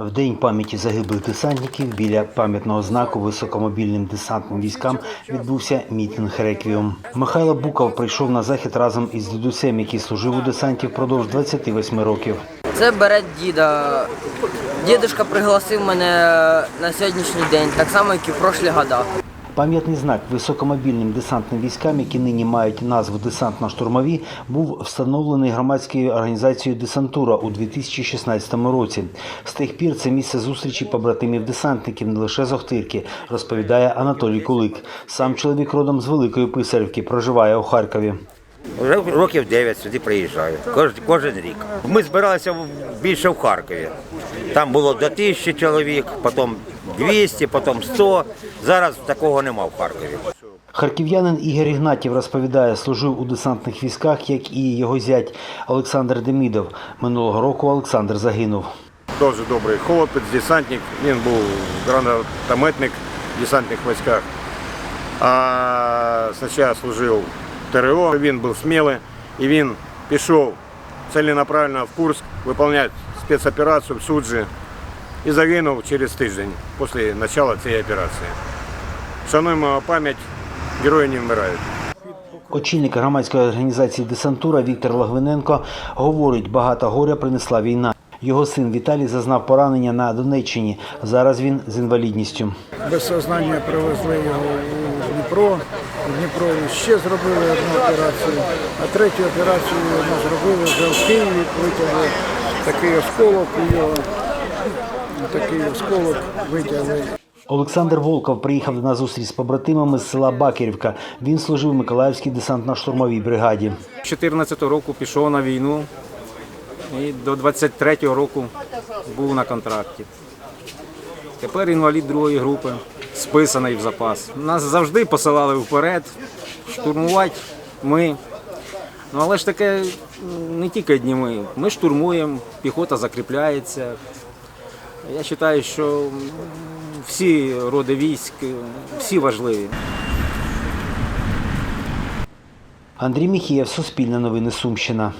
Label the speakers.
Speaker 1: В день пам'яті загиблих десантників біля пам'ятного знаку високомобільним десантним військам відбувся мітинг реквіум. Михайло Буков прийшов на захід разом із дідусем, який служив у десанті впродовж 28 років.
Speaker 2: Це берет діда. Дідушка пригласив мене на сьогоднішній день, так само, як і в прошлі года.
Speaker 1: Пам'ятний знак високомобільним десантним військам, які нині мають назву десантно-штурмові, був встановлений громадською організацією Десантура у 2016 році. З тих пір це місце зустрічі побратимів десантників не лише з Охтирки, розповідає Анатолій Кулик. Сам чоловік родом з Великої Писарівки, проживає у Харкові.
Speaker 3: Років 9 сюди приїжджаю. Кожен, рік. Ми збиралися більше в Харкові. Там було до тисячі чоловік, потім 200, потім 100. Зараз такого нема в Харкові.
Speaker 1: Харків'янин Ігор Ігнатів розповідає, служив у десантних військах, як і його зять Олександр Демідов. Минулого року Олександр загинув.
Speaker 4: Дуже добрий хлопець, десантник. Він був гранатометник в десантних військах. А спочатку служив в ТРО. Він був смілий і він пішов ціленаправленно в Курск виконувати спецоперацію в Суджі і загинув через тиждень після початку цієї операції. Шануємо пам'ять, герої не вмирають.
Speaker 1: Очільник громадської організації Десантура Віктор Лагвиненко говорить, багато горя принесла війна. Його син Віталій зазнав поранення на Донеччині. Зараз він з інвалідністю.
Speaker 5: без сознання привезли його у Дніпро. У Дніпро ще зробили одну операцію, а третю операцію ми зробили вже в Києві, витягли такий осколок його, такий осколок витягли.
Speaker 1: Олександр Волков приїхав на зустріч з побратимами з села Бакерівка. Він служив в Миколаївській десантно-штурмовій бригаді.
Speaker 6: 14 року пішов на війну і до 23-го року був на контракті. Тепер інвалід другої групи, списаний в запас. Нас завжди посилали вперед, штурмувати ми. Ну, але ж таке не тільки одні ми. Штурмуємо, піхота закріпляється. Я вважаю, що всі роди військ, всі важливі.
Speaker 1: Андрій Міхієв, Суспільне новини Сумщина.